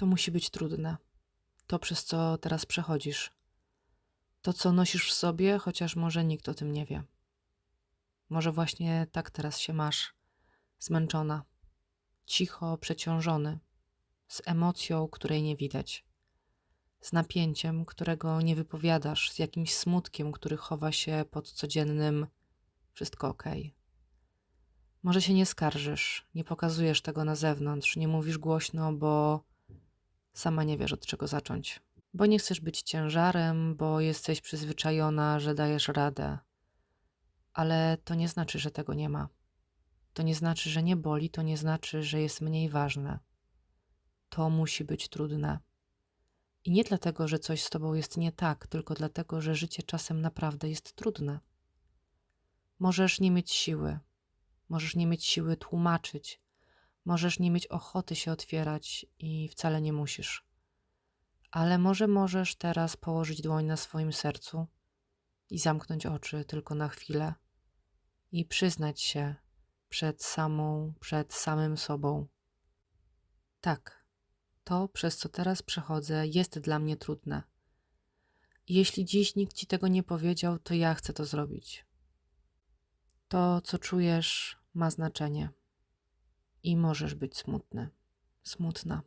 To musi być trudne. To, przez co teraz przechodzisz. To, co nosisz w sobie, chociaż może nikt o tym nie wie. Może właśnie tak teraz się masz, zmęczona, cicho przeciążony, z emocją, której nie widać, z napięciem, którego nie wypowiadasz, z jakimś smutkiem, który chowa się pod codziennym wszystko okej. Może się nie skarżysz, nie pokazujesz tego na zewnątrz, nie mówisz głośno, bo sama nie wiesz od czego zacząć. Bo nie chcesz być ciężarem, bo jesteś przyzwyczajona, że dajesz radę. Ale to nie znaczy, że tego nie ma. To nie znaczy, że nie boli, to nie znaczy, że jest mniej ważne. To musi być trudne. I nie dlatego, że coś z tobą jest nie tak, tylko dlatego, że życie czasem naprawdę jest trudne. Możesz nie mieć siły, możesz nie mieć siły tłumaczyć, możesz nie mieć ochoty się otwierać i wcale nie musisz. Ale może możesz teraz położyć dłoń na swoim sercu i zamknąć oczy tylko na chwilę i przyznać się przed samą, przed samym sobą. Tak, to, przez co teraz przechodzę, jest dla mnie trudne. Jeśli dziś nikt ci tego nie powiedział, to ja chcę to zrobić. To, co czujesz, ma znaczenie. I możesz być smutny, smutna.